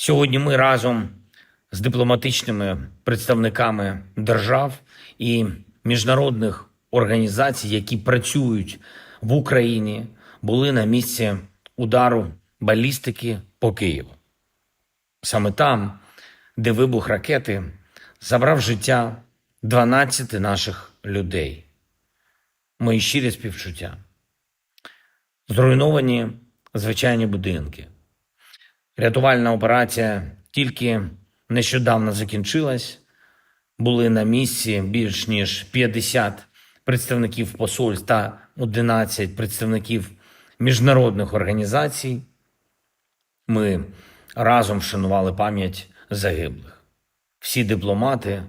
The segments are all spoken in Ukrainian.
Сьогодні ми разом з дипломатичними представниками держав і міжнародних організацій, які працюють в Україні, були на місці удару балістики по Києву. Саме там, де вибух ракети забрав життя 12 наших людей. Мої щирі співчуття. Зруйновані звичайні будинки. Рятувальна операція тільки нещодавно закінчилась. Були на місці більш ніж 50 представників посольств та 11 представників міжнародних організацій. Ми разом вшанували пам'ять загиблих. Всі дипломати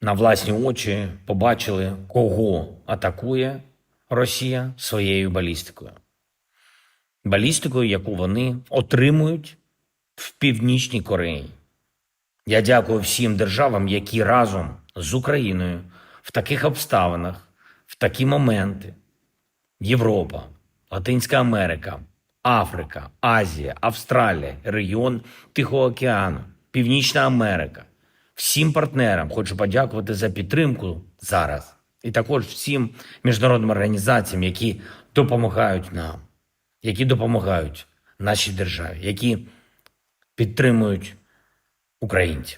на власні очі побачили, кого атакує Росія своєю балістикою. Балістикою, яку вони отримують в Північній Кореї. Я дякую всім державам, які разом з Україною в таких обставинах, в такі моменти Європа, Латинська Америка, Африка, Азія, Австралія, регіон Тихого океану, Північна Америка. Всім партнерам хочу подякувати за підтримку зараз. І також всім міжнародним організаціям, які допомагають нам, які допомагають нашій державі, які підтримують українців.